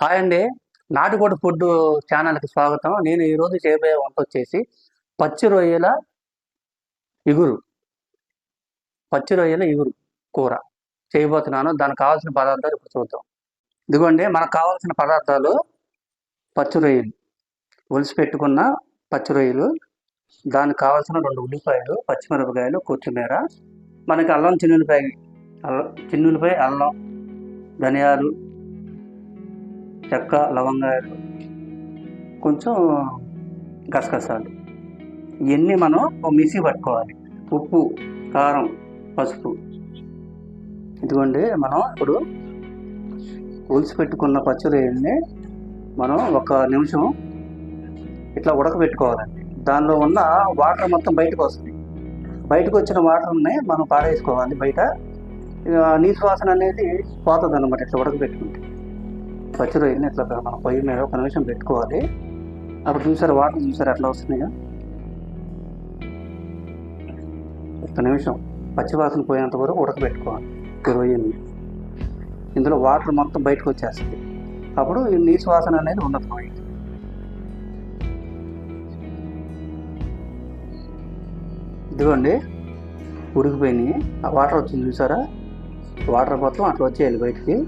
Hi అండి. నాటుకోడి food ఛానల్కి స్వాగతం. నేను ఈరోజు చేయబోయే వంట వచ్చేసి పచ్చి రొయ్యల ఇగురు. పచ్చి రొయ్యల ఇగురు కూర చేయబోతున్నాను. దానికి కావాల్సిన పదార్థాలు ఇప్పుడు చూద్దాం. ఇదిగోండి మనకు కావాల్సిన పదార్థాలు పచ్చి రొయ్యలు. ఒలిసి పెట్టుకున్న పచ్చి రొయ్యలు దానికి కావాల్సిన రెండు ఉల్లిపాయలు పచ్చిమిరపకాయలు కొత్తిమీర మనకి అల్లం చిన్నులపాయ అల్లం చిన్నులపాయ అల్లం ధనియాలు చెక్క లవంగాయలు కొంచెం గసగసాలు. ఇవన్నీ మనం ఒక మిక్సీ పట్టుకోవాలి. ఉప్పు కారం పసుపు. ఇదిగోండి మనం ఇప్పుడు ఉలిసి పెట్టుకున్న పచ్చిరొయ్యల్ని మనం ఒక నిమిషం ఇట్లా ఉడకబెట్టుకోవాలండి. దానిలో ఉన్న వాటర్ మొత్తం బయటకు వస్తుంది. బయటకు వచ్చిన వాటర్ని మనం పారేసుకోవాలి బయట. ఇక నీసు వాసన అనేది పోతుంది అనమాట ఇట్లా ఉడకబెట్టుకుంటే. పచ్చి రొయ్యని ఇట్లా మనం పొయ్యి మీద ఒక నిమిషం పెట్టుకోవాలి. అప్పుడు చూసారు వాటర్ చూసారు ఎట్లా వస్తున్నాయో? ఒక నిమిషం. పచ్చివాసన పోయేంత వరకు ఉడకబెట్టుకోవాలి. ఈ రొయ్యని. ఇందులో వాటర్ మొత్తం బయటకు వచ్చేస్తుంది. అప్పుడు ఈ నీసు వాసన అనేది ఉండదు రొయ్య ఇదిగోండి. ఉడికిపోయినాయి. ఆ వాటర్ వచ్చింది చూసారా? వాటర్ మొత్తం అట్లా వచ్చేయాలి బయటికి.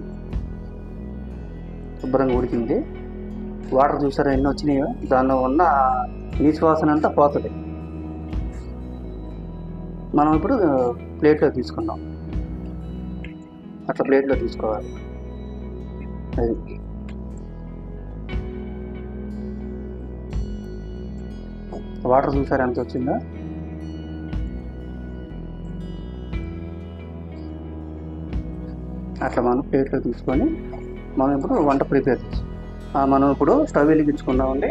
శుభ్రంగా ఉడికింది. వాటర్ చూసారా ఎన్ని వచ్చినాయో? దానిలో ఉన్న నీసు వాసన అంతా పోతుంది. మనం ఇప్పుడు ప్లేట్లో తీసుకుందాం. అట్లా ప్లేట్లో తీసుకోవాలి. అది. వాటర్ చూసారా ఎంత వచ్చిందో? అట్లా మనం ప్లేట్లో తీసుకొని మనం ఇప్పుడు వంట ప్రిపేర్ చేసాం మనం ఇప్పుడు స్టవ్ వెలిగించుకుందామండి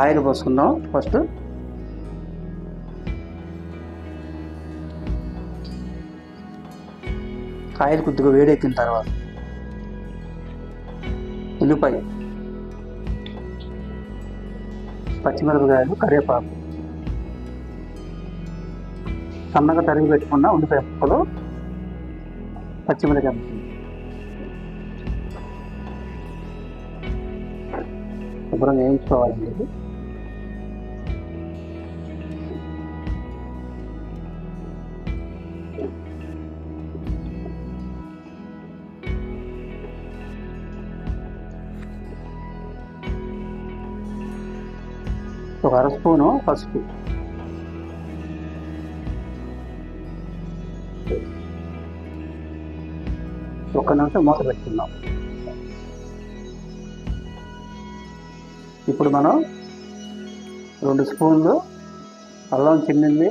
ఆయిల్ పోసుకుందాం ఫస్ట్. ఆయిల్ కొద్దిగా వేడెక్కిన తర్వాత ఉల్లిపాయ పచ్చిమిరపకాయలు కరివేపాకు సన్నగా తరిగి పెట్టుకున్న ఉల్లిపాయ ముక్కలు పచ్చిమిరపకాయ ముక్కలు శుభ్రంగా వేయించుకోవాలండి ఇది ఒక అర స్పూను పసుపు ఒక్క నిమిషం మూత పెట్టుకుందాం. ఇప్పుడు మనం రెండు స్పూన్లు అల్లం చిన్నింది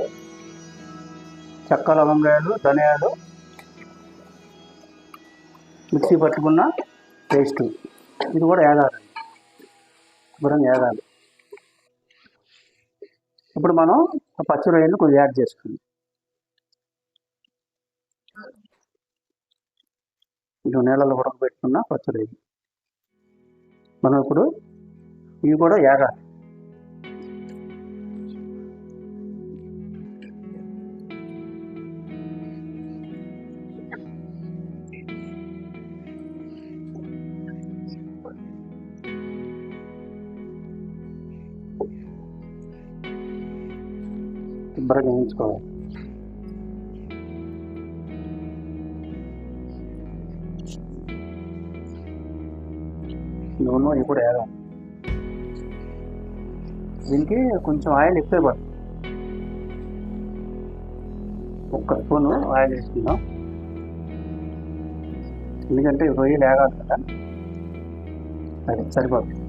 చెక్క లవంగాయలు ధనియాలు మిక్సీ పట్టుకున్న పేస్ట్. ఇది కూడా ఏదాలి. శుభ్రంగా ఏదాలి. ఇప్పుడు మనం ఆ పచ్చి రొయ్యలు కొద్దిగా యాడ్ చేసుకుందాం. కొంచెం నీళ్ళలో ఉడకబెట్టుకున్న పచ్చడి మనం ఇప్పుడు ఇవి కూడా యాగాలి శుభ్రంగా వేయించుకోవాలి నూనె ఇవి కూడా వేయాలి దీనికి కొంచెం ఆయిల్ ఎక్కువ పడుతుంది ఒక్క స్పూన్ ఆయిల్ వేసుకుందాం ఎందుకంటే రొయ్యలు వేగాలి కదా అది సరిపోతుంది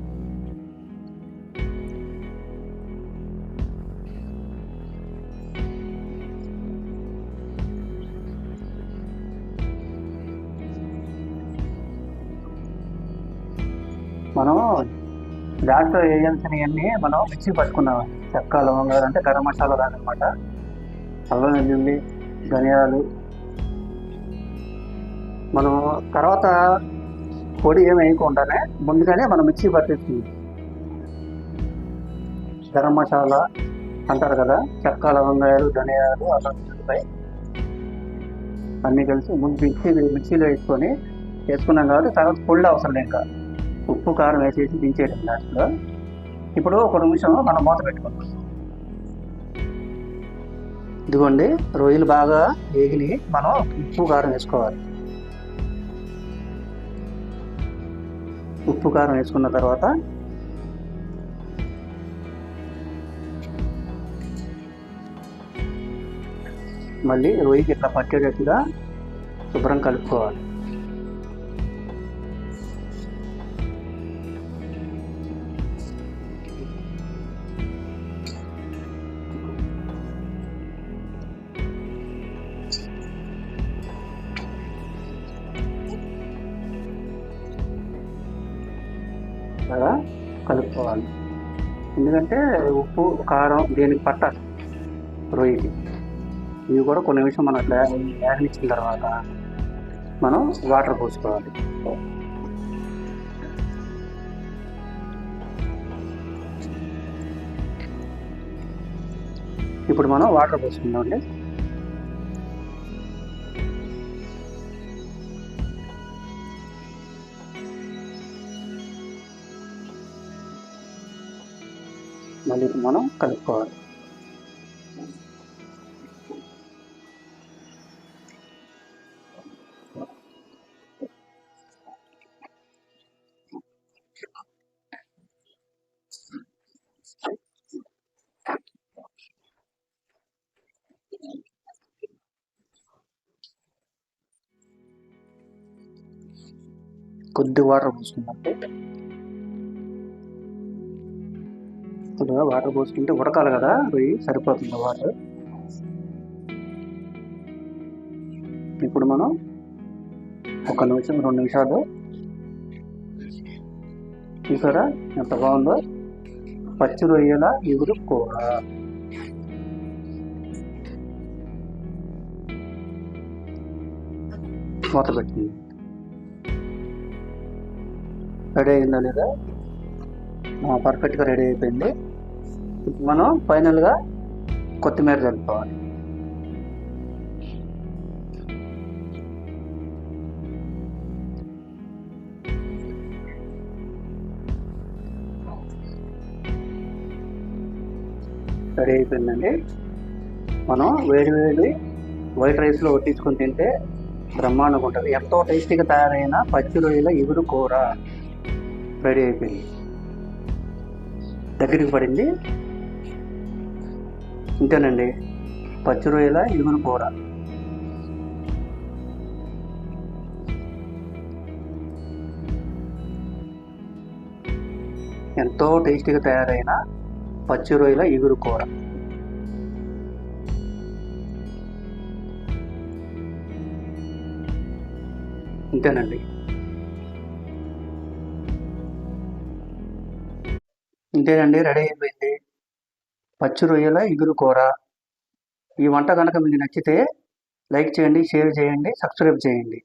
దాంట్లో వేయాల్సినవన్నీ మనం మిక్సీ పట్టుకున్నాం. చెక్క లవంగాలు అంటే గరం మసాలా అనమాట అల్లం వెల్లుల్లి ధనియాలు. మనం తర్వాత పొడి ఏమి వేయకుండానే ముందుగానే మనం మిక్సీ పట్టేస్తుంది గరం మసాలా అంటారు కదా చెక్క లవంగాయలు ధనియాలు అల్లం వెల్లుల్లిపాయ అన్నీ కలిసి ముందు మిక్సీ మిక్సీలో వేసుకొని వేసుకున్నాం కాబట్టి తర్వాత పొళ్ళు అవసరం ఇంకా. ఉప్పు కారం వేసేసి దించేయడం లాస్ట్లో ఇప్పుడు ఒక నిమిషం మనం మూత పెట్టుకుందాం. ఇదిగోండి రొయ్యలు బాగా వేగిని మనం ఉప్పు కారం వేసుకోవాలి. ఉప్పు కారం వేసుకున్న తర్వాత మళ్ళీ రొయ్యకి ఇట్లా పట్టేటట్టుగా శుభ్రం కలుపుకోవాలి. అలా కలుపుకోవాలి. ఎందుకంటే ఉప్పు కారం దేనికి పట్టాలి రొయ్యకి ఇవి కూడా కొన్ని నిమిషం మనం అట్లా వేగనిచ్చిన తర్వాత మనం వాటర్ పోసుకోవాలి. ఇప్పుడు మనం వాటర్ పోసుకుందాం అండి మళ్ళీ మనం కలుపుకోవాలి. కొద్ది వాటర్ పోసుకుందాం కొద్దిగా వాటర్ పోసుకుంటే ఉడకాలి కదా రొయ్యి సరిపోతుంది వాటర్? ఇప్పుడు మనం ఒక నిమిషం రెండు నిమిషాలు చూసారా? ఎంత బాగుందో? పచ్చి రొయ్యల ఎగురు కూర. మూత పెట్టింది రెడీ అయిందా లేదా? పర్ఫెక్ట్గా రెడీ అయిపోయింది. ఇప్పుడు మనం ఫైనల్గా కొత్తిమీర చల్లుకోవాలి. రెడీ అయిపోయిందండి. మనం వేడి వేడి వైట్ రైస్లో వడ్డించుకొని తింటే బ్రహ్మాండంగా ఉంటుంది. ఎంతో టేస్టీగా తయారైన పచ్చి రొయ్యల ఎగురు కూర రెడీ అయిపోయింది. దగ్గరికి పడింది. ఇంతేనండి. పచ్చి రొయ్యల ఇగురు కూర. ఎంతో టేస్టీగా తయారైన పచ్చి రొయ్యల ఇగురు కూర. ఇంతేనండి. ఇంతేనండి రెడీ అయిపోయింది. పచ్చి రొయ్యల ఇగురు కూర. ఈ వంట కనుక మీకు నచ్చితే లైక్ చేయండి షేర్ చేయండి సబ్స్క్రైబ్ చేయండి.